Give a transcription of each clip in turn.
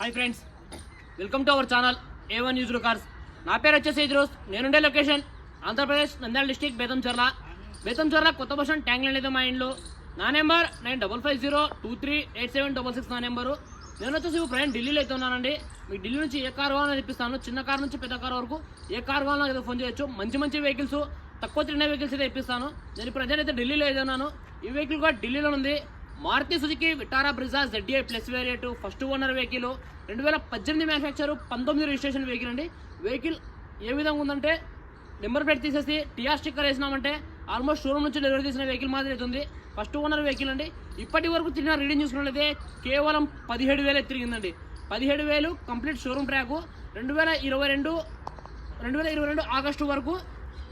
Hi friends welcome to our channel A one news cars నా పేరు వచ్చేసి ఇద్రోస్ నేనుండే లొకేషన్. ఆంధ్రప్రదేశ్ నంద్యాల డిస్టిక్ బేతంచర్ల బేతంచర్ల కొత్త బస్టాండ్ ట్యాంక్ లేదు మా ఇంట్లో నా number nine double five zero two three eight seven double six నా నెంబరు. నేను వచ్చేసి ఇప్పుడు ప్రయాణం ఢిల్లీలో అయితే ఉన్నానండి మీకు ఢిల్లీ నుంచి ఏ కార్ కావాలని తెప్పిస్తాను చిన్న కార్ నుంచి పెద్ద కార్ వరకు ఏ కార్ కావాలన్నా అయితే ఫోన్ చేయొచ్చు. మంచి మంచి వెహికల్స్ తక్కువ తిరిగిన వెహికల్స్ అయితే ఇప్పిస్తాను. నేను ప్రజెంట్ అయితే ఢిల్లీలో అయితే ఉన్నాను. ఈ వెహికల్ కూడా ఢిల్లీలో ఉంది. Maruti Suzuki Vitara Brezza ZA plus variant first owner vehicle రెండు వేల పద్దెనిమిది మ్యానుఫ్యాక్చర్ పంతొమ్మిది రిజిస్ట్రేషన్ వెహికల్ అండి. వెహికల్ ఏ విధంగా ఉందంటే నెంబర్ ప్లేట్ తీసేసి టీఆర్ స్టిక్కర్ వేసినామంటే ఆల్మోస్ట్ షోరూమ్ నుంచి డెలివరీ చేసిన వెహికల్ మాదిరి అవుతుంది ఫస్ట్ ఓనర్ వెహికల్ అండి. ఇప్పటి వరకు తిరిగిన రీడింగ్ చూసుకున్నట్లయితే కేవలం పదిహేడు వేలే తిరిగిందండి. పదిహేడు వేలు కంప్లీట్ షోరూమ్ ట్రాక్ రెండు వేల ఇరవై రెండు రెండు వేల ఇరవై రెండు ఆగస్టు వరకు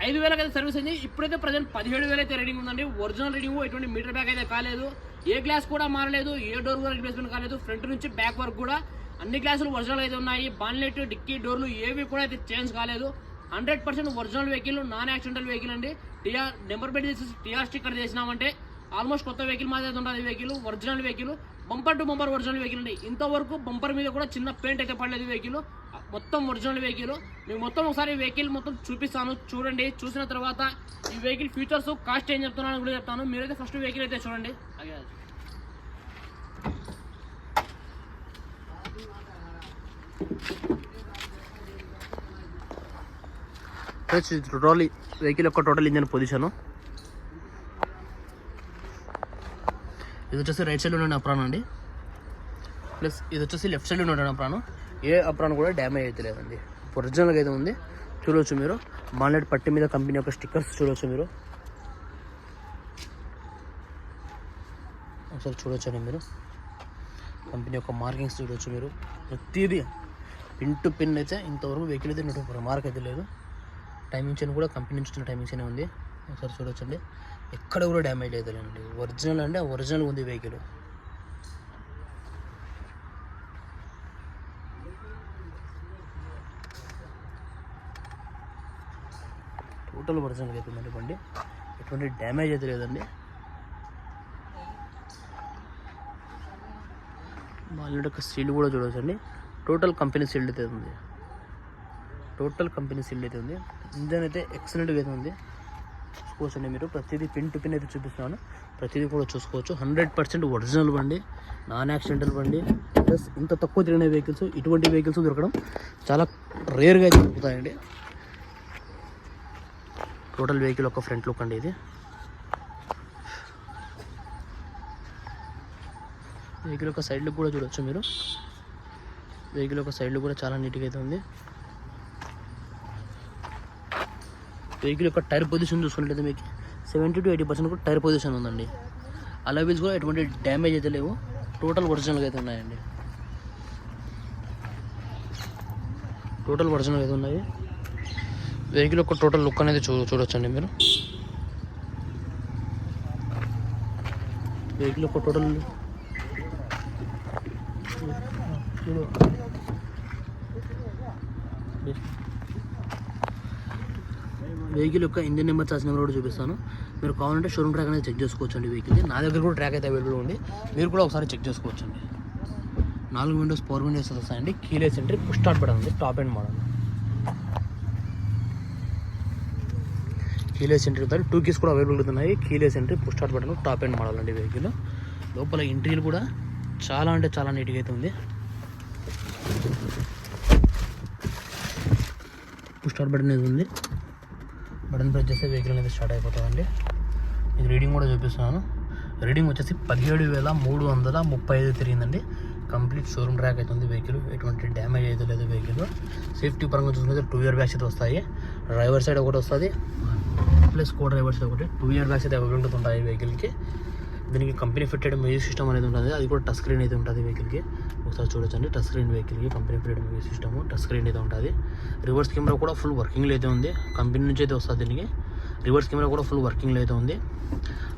ఐదు వేలకైతే అయితే సర్వీస్ అయింది. ఇప్పుడైతే ప్రజెంట్ పదిహేడు వేలైతే రీడింగ్ ఉందండి. ఒరిజినల్ రీడింగ్ ఎటువంటి మీటర్ బ్యాగ్ అయితే కాలేదు. ఏ గ్లాస్ కూడా మారలేదు ఏ డోర్ కూడా రిప్లేస్మెంట్ కాలేదు. ఫ్రంట్ నుంచి బ్యాక్ వరకు కూడా అన్ని గ్లాసులు ఒరిజినల్ అయితే ఉన్నాయి. బాన్లెట్ డిక్కీ డోర్లు ఏవి కూడా అయితే చేంజ్ కాలేదు. Hundred percent original vehicle non accidental vehicle అండి. టీఆర్ నెంబర్ ప్లేట్ తీసేసి టీఆర్ స్టిక్కర్ చేసినామంటే ఆల్మోస్ట్ కొత్త వెహికల్ మాది ఉంటుంది vehicle original vehicle bumper to bumper original vehicle అండి. ఇంతవరకు బంపర్ మీద కూడా చిన్న పెయింట్ అయితే పడలేదు వెహికల్ మొత్తం ఒరిజినల్ వెహికల్ మీకు మొత్తం ఒకసారి వెహికల్ మొత్తం చూపిస్తాను. చూడండి. చూసిన తర్వాత ఈ వెహికల్ ఫీచర్స్ కాస్ట్ ఏం చెప్తున్నాను కూడా చెప్తాను. మీరైతే ఫస్ట్ వెహికల్ అయితే చూడండి. టోటల్ వెహికల్ యొక్క టోటల్ ఇంజన్ పొజిషను ఇది వచ్చేసి రైట్ సైడ్లో ఉండే అప్రాన్ అండి. ప్లస్ ఇది వచ్చేసి లెఫ్ట్ సైడ్లో ఉండే అప్రాన్ ఏ అప్రాన్ కూడా డ్యామేజ్ అయితే లేదండి. ఒరిజినల్గా అయితే ఉంది. చూడవచ్చు మీరు. బాన్లెట్ పట్టి మీద కంపెనీ యొక్క స్టిక్కర్స్ చూడవచ్చు మీరు. ఒకసారి చూడొచ్చండి మీరు. కంపెనీ యొక్క మార్కింగ్స్ చూడవచ్చు మీరు. ప్రతిదీ పిన్ టు పిన్ అయితే ఇంతవరకు వెహికల్ అయితే ఇన్నట్టు మార్క్ అయితే లేదు. టైమింగ్స్ అని కూడా కంపెనీ నుంచి వచ్చిన టైమింగ్స్ అనే ఉంది. ఒకసారి చూడొచ్చండి. ఎక్కడ కూడా డ్యామేజ్ అయితే లేదండి. ఒరిజినల్ అంటే ఒరిజినల్ ఉంది వెహికల్. టోటల్ ఒరిజినల్ అయితే ఉందండి బండి ఎటువంటి డ్యామేజ్ అయితే లేదండి. వాళ్ళ యొక్క సీల్ కూడా చూడవచ్చండి టోటల్ కంపెనీ సీల్డ్ అయితే ఉంది. టోటల్ కంపెనీ సీల్డ్ అయితే ఉంది. ఇంజన్ అయితే ఎక్సలెంట్గా అయితే ఉంది. చూసుకోవచ్చండి మీరు. ప్రతిదీ పిన్ టు పిన్ అయితే చూపిస్తున్నాను. ప్రతిదీ కూడా చూసుకోవచ్చు. హండ్రెడ్ పర్సెంట్ ఒరిజినల్ బండి నాన్ యాక్సిడెంటల్ బండి. ప్లస్ ఇంత తక్కువ తిరిగిన వెహికల్స్ ఇటువంటి వెహికల్స్ దొరకడం చాలా రేర్గా అయితే దొరుకుతాయండి టోటల్ వెహికల్ ఒక ఫ్రంట్ లుక్ అండి ఇది. వెహికల్ యొక్క సైడ్ లుక్ కూడా చూడొచ్చు మీరు. వెహికల్ యొక్క సైడ్ లుక్ కూడా చాలా నీట్గా అయితే ఉంది. వెహికల్ యొక్క టైర్ పొజిషన్ చూసుకున్నట్లయితే మీకు సెవెంటీ టు ఎయిటీ పర్సెంట్ కూడా టైర్ పొజిషన్ ఉందండి. అలా వీల్స్ కూడా ఎటువంటి డ్యామేజ్ అయితే లేవు. టోటల్ ఒరిజినల్గా అయితే ఉన్నాయండి. టోటల్ ఒరిజినల్ అయితే ఉన్నాయి. వెహికల్ యొక్క టోటల్ లుక్ అనేది చూ చూడొచ్చండి మీరు. వెహికల్ యొక్క టోటల్ వెహికల్ యొక్క ఇంజిన్ నెంబర్ చార్జ్ నెంబర్ కూడా చూపిస్తాను. మీరు కావాలంటే షోరూమ్ ట్రాక్ అనేది చెక్ చేసుకోవచ్చు అండి వెహికల్ నా దగ్గర కూడా ట్రాక్ అయితే అవైలబుల్ ఉంది. మీరు కూడా ఒకసారి చెక్ చేసుకోవచ్చండి. నాలుగు విండోస్ ఫోర్ విండోస్ వస్తాయండి. Keyless entry push start button top end model keyless entry ఉంటాయి. టూ కీస్ కూడా అవైలబుల్ ఉన్నాయి keyless entry push start button top end model అండి వెహికల్ లోపల ఇంటీరియర్ కూడా చాలా అంటే చాలా నీట్గా అయితే ఉంది. పుష్ స్టార్ట్ బటన్ అనేది ఉంది. బటన్ ప్రెస్ చేస్తే వెహికల్ అనేది స్టార్ట్ అయిపోతుందండి. ఇది రీడింగ్ కూడా చూపిస్తున్నాను. రీడింగ్ వచ్చేసి పదిహేడు వేల మూడు వందల ముప్పై ఐదు తిరిగిందండి. కంప్లీట్ షోరూమ్ ట్రాక్ అయితే ఉంది వెహికల్ ఎటువంటి డ్యామేజ్ అయితే లేదు వెహికల్ సేఫ్టీ పరంగా చూసుకుంటే టూ ఇయర్ బ్యాగ్స్ అయితే వస్తాయి. డ్రైవర్ సైడ్ ఒకటి వస్తుంది. ప్లస్ కో డ్రైవర్స్ ఒకటి టూ ఇయర్ బ్యాగ్స్ అయితే అవైలబుల్ ఉంటాయి వెహికల్కి దీనికి కంపెనీ ఫిట్టెడ్ మ్యూజిక్ సిస్టమ్ అనేది ఉంటుంది. అది కూడా టచ్ స్క్రీన్ అయితే ఉంటుంది వెహికల్కి ఒకసారి చూడొచ్చండి. టచ్ స్క్రీన్ వెహికల్కి company fitted music system touch screen అయితే ఉంటుంది. రివర్స్ కెమెరా కూడా ఫుల్ వర్కింగ్లో అయితే ఉంది. కంపెనీ నుంచి అయితే వస్తుంది దీనికి. రివర్స్ కెమెరా కూడా ఫుల్ వర్కింగ్లో అయితే ఉంది.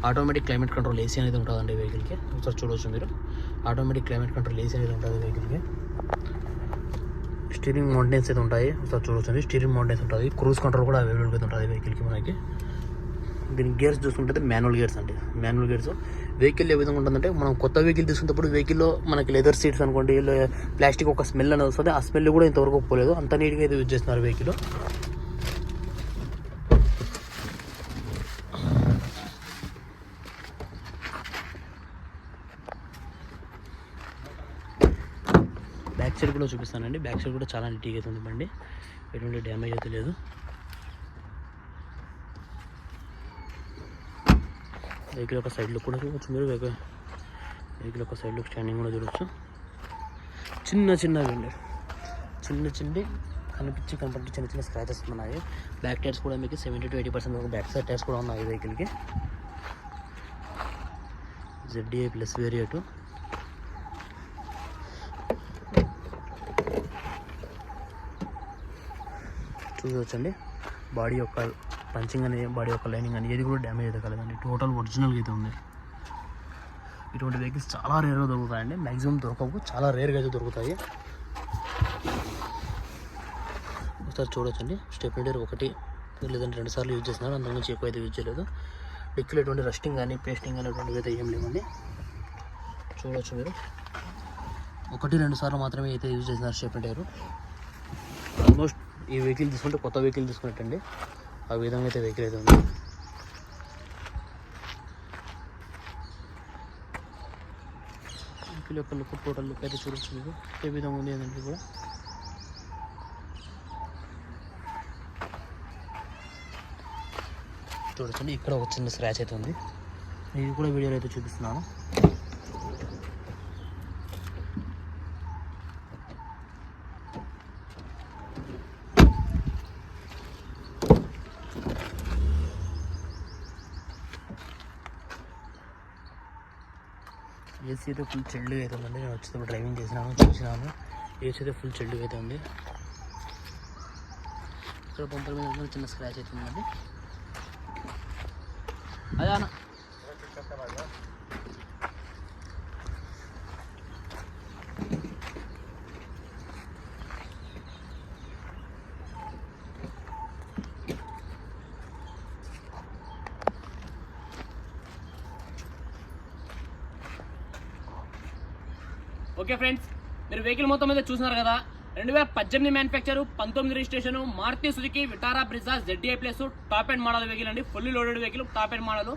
ఆటోమేటిక్ క్లైమేట్ కంట్రోల్ ఏసీ అనేది ఉంటుందండి వెహికల్కి ఒకసారి చూడవచ్చు మీరు. ఆటోమేటిక్ క్లైమేట్ కంట్రోల్ ఏసీ అనేది ఉంటుంది వెహికల్కి స్టీరింగ్ మౌంటైన్స్ అయితే ఉంటాయి. ఒకసారి చూడవచ్చు స్టీరింగ్ మౌంటైన్స్ ఉంటుంది. క్రూజ్ కంట్రోల్ కూడా అవైలబుల్గా ఉంటుంది వెహికల్కి మనకి. దీని గేర్స్ చూసుకుంటే మాన్యువల్ గేర్స్ అండి. Manual gears. వెహికల్ ఏ విధంగా ఉంటుందంటే మనం కొత్త వెహికల్ తీసుకున్నప్పుడు వెహికల్లో మనకి లెదర్ సీట్స్ అనుకోండి ప్లాస్టిక్ ఒక స్మెల్ అనేది వస్తుంది. ఆ స్మెల్ కూడా ఇంతవరకు పోలేదు. అంత నీట్గా అయితే యూజ్ చేస్తున్నారు వెహికల్. బ్యాక్ సైడ్ కూడా చూపిస్తానండి. బ్యాక్ సైడ్ కూడా చాలా నీట్గా అయితే ఉంది బండి. ఎటువంటి డ్యామేజ్ అయితే లేదు. వెహికల్ యొక్క సైడ్ లుక్ కూడా చూడవచ్చు మీరు వెహికల్ యొక్క సైడ్ లుక్ స్టాండింగ్ కూడా చూడవచ్చు చిన్న చిన్నవి అండి చిన్న చిన్న కనిపించి కనపడి చిన్న చిన్న స్క్రాచెస్ ఉన్నాయి బ్యాక్ టైర్స్ కూడా మీకు సెవెంటీ టు ఎయిటీ పర్సెంట్ వరకు బ్యాక్ సైడ్ టైర్స్ కూడా ఉన్నాయి వెహికల్కి జెడ్డీఏ ప్లస్ వేరియట్ చూడవచ్చండి బాడీ యొక్క పంచింగ్ అని బాడీ యొక్క లైనింగ్ అని ఏది కూడా డ్యామేజ్ అయితే కలదండి. టోటల్ ఒరిజినల్గా అయితే ఉంది. ఇటువంటి వెహికల్స్ చాలా రేర్గా దొరుకుతాయండి. మ్యాక్సిమం దొరకవు చాలా రేర్గా అయితే దొరుకుతాయి. ఒకసారి చూడొచ్చండి. స్టెప్ డేర్ ఒకటి లేదంటే రెండు సార్లు యూజ్ చేస్తున్నారు నుంచి ఎక్కువ అయితే యూజ్ చేయలేదు. డిక్కీలో ఎటువంటి రస్టింగ్ కానీ పేస్టింగ్ కానీ ఎటువంటివి అయితే ఏం లేవండి. చూడవచ్చు మీరు. ఒకటి రెండు సార్లు మాత్రమే అయితే యూజ్ చేసినారు స్టెప్ డేరు ఆల్మోస్ట్ ఈ వెహికల్ తీసుకుంటే కొత్త వెహికల్ తీసుకున్నట్టండి. ఆ విధంగా అయితే వెహికల్ అయితే ఉంది. వెహికల్ యొక్క లుక్ టోటల్ లుక్ అయితే చూడొచ్చు మీరు. ఏ విధంగా ఉంది ఏంటంటే కూడా చూడొచ్చండి. ఇక్కడ ఒక చిన్న స్క్రాచ్ అయితే ఉంది. ఇది కూడా వీడియోలో అయితే చూపిస్తున్నాను. ఏసీ అయితే ఫుల్ చెల్లుగా అయితే ఉందండి. నేను వచ్చేటప్పుడు డ్రైవింగ్ చేసినాను చూసినాను. ఏసీ అయితే ఫుల్ చెల్లుగా అయితే ఉంది. ఇక్కడ పంపల మీద చిన్న స్క్రాచ్ అయితే ఉందండి. అదే అన్న. ఓకే ఫ్రెండ్స్ మీరు వెహికల్ మొత్తం మీద చూసినారు కదా. రెండు వేల పద్దెనిమిది మ్యానుఫ్యాక్చర్ పంతొమ్మిది registration Maruti Suzuki Vitara Brezza ZDi plus top end model vehicle అండి. Fully loaded vehicle top end model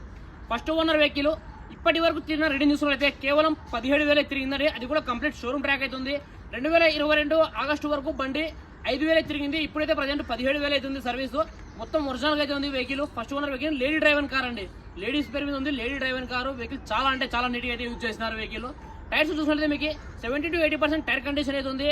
first owner vehicle ఇప్పటి వరకు తిరిగిన రీడింగ్ చూసినట్లయితే కేవలం పదిహేడు వేలే తిరిగిందండి. అది కూడా కంప్లీట్ షోరూమ్ ట్రాక్ అవుతుంది రెండు వేల ఇరవై రెండు ఆగస్టు వరకు బండి ఐదు వేలే తిరిగింది. ఇప్పుడైతే ప్రజెంట్ పదిహేడు వేలు అవుతుంది సర్వీస్ మొత్తం ఒరిజినల్గా అయితే ఉంది vehicle first owner vehicle lady driver car అండి. లేడీస్ పేరు మీద ఉంది లేడీ డ్రైవర్ కారు వెహికల్ చాలా అంటే చాలా నీట్గా అయితే యూజ్ చేస్తున్నారు వెహికల్ టైర్స్ చూసినట్లయితే మీకు seventy to eighty percent tyre condition అయితే ఉంది.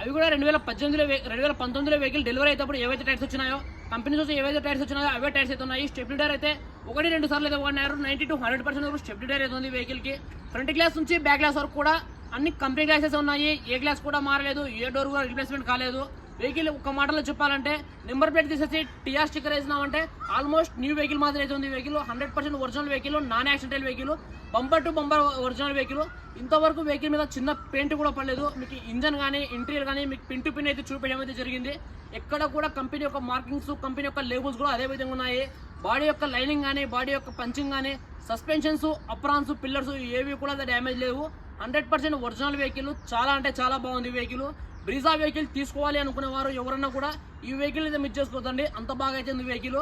అవి కూడా రెండు వేల పద్దెనిమిదిలో వే- రెండు వేల పంతొమ్మిదిలో వెహికల్ డెలివరీ అయినప్పుడు ఏవైతే టైర్స్ వచ్చినాయో కంపెనీ చూసి ఏవైతే టైర్స్ వచ్చినాయో అవే టైర్స్ అయితే ఉన్నాయి. స్టెప్లీ టైర్ అయితే ఒకటి రెండు సార్లు అయితే వాడినారు. నైన్టీ టు హండ్రెడ్ పర్సెంట్ వరకు స్టెప్ డైర్ అయితే ఉంది వెహికల్కి. ఫ్రంట్ గ్లాస్ నుంచి బ్యాక్ గ్లాస్ వరకు కూడా అన్ని కంపెనీ గ్లాసెస్ ఉన్నాయి. ఏ గ్లాస్ కూడా మారలేదు. ఏ డోర్ కూడా రిప్లేస్మెంట్ కాలేదు. వెహికల్ ఒక మాటలో చెప్పాలంటే నెంబర్ ప్లేట్ తీసేసి టీఆర్ స్టిక్కర్ వేసినామంటే ఆల్మోస్ట్ న్యూ వెహికల్ మాదిరి అయితే ఉంది vehicle hundred percent original vehicle non accidental vehicle bumper to bumper original vehicle ఇంతవరకు వెహికల్ మీద చిన్న పెయింట్ కూడా పడలేదు. మీకు ఇంజన్ కానీ ఇంటీరియర్ కానీ మీకు పిన్ టు పిన్ అయితే చూపించడం అయితే జరిగింది. ఎక్కడ కూడా కంపెనీ యొక్క మార్కింగ్స్ కంపెనీ యొక్క లేబుల్స్ కూడా అదే విధంగా ఉన్నాయి. బాడీ యొక్క లైనింగ్ కానీ బాడీ యొక్క పంచింగ్ కానీ సస్పెన్షన్స్ అప్రాన్స్ పిల్లర్స్ ఏవి కూడా డ్యామేజ్ లేవు. హండ్రెడ్ పర్సెంట్ ఒరిజినల్ వెహికల్ చాలా అంటే చాలా బాగుంది వెహికల్ బ్రీజా వెహికల్ తీసుకోవాలి అనుకునే వారు ఎవరన్నా కూడా ఈ వెహికల్ అయితే మిస్ చేసుకోదండి అంత బాగా అయితే ఉంది వెహికల్.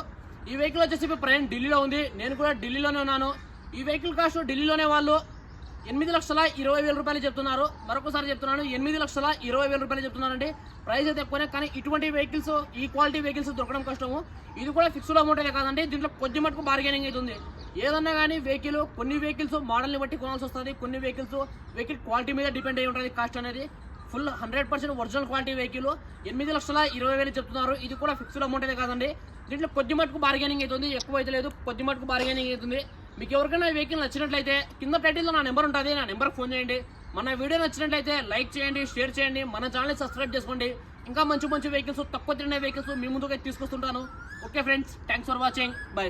ఈ వెహికల్ వచ్చేసి ఇప్పుడు ప్రయాణం ఢిల్లీలో ఉంది. నేను కూడా ఢిల్లీలోనే ఉన్నాను. ఈ వెహికల్ కాస్ట్ ఢిల్లీలోనే వాళ్ళు ఎనిమిది లక్షల ఇరవై వేల రూపాయలు చెప్తున్నారు. మరొకసారి చెప్తున్నాను ఎనిమిది లక్షల ఇరవై వేల రూపాయలు చెప్తున్నారండి ప్రైస్ అయితే ఎక్కువనే కానీ ఇటువంటి వెహికల్స్ ఈ క్వాలిటీ వెహికల్స్ దొరకడం కష్టము. ఇది కూడా ఫిక్స్డ్ అమౌంట్ కాదండి. దీంట్లో కొద్ది మటుకు బార్గెనింగ్ అవుతుంది ఏదన్నా కానీ వెహికల్ కొన్ని వెహికల్స్ మోడల్ని బట్టి కొనాల్సి వస్తుంది. కొన్ని వెహికల్స్ వెహికల్ క్వాలిటీ మీద డిపెండ్ అయి ఉంటుంది కాస్ట్ అనేది. Full hundred percent original quality vehicle. ఎనిమిది లక్షల ఇరవై వేలు చెప్తున్నారు. ఇది కూడా ఫిక్స్డ్ అమౌంట్ అయితే కాదండి. దీంట్లో కొద్ది మటుకు బార్గెనింగ్ అవుతుంది. ఎక్కువ అయితే లేదు. కొద్ది మటుకు బార్గెనింగ్ అవుతుంది. మీకు ఎవరికైనా వెహికల్ నచ్చినట్లయితే కింద టైటిల్లో నా నెంబర్ ఉంటుంది. నా నెంబర్ ఫోన్ చేయండి. మన వీడియో నచ్చినట్లయితే లైక్ చేయండి షేర్ చేయండి. మన ఛానల్ని సబ్స్క్రైబ్ చేసుకోండి. ఇంకా మంచి మంచి వెహికల్స్ తక్కువ తిరిగిన వెహికల్స్ మీ ముందుగా తీసుకొస్తుంటాను. Okay friends thanks for watching bye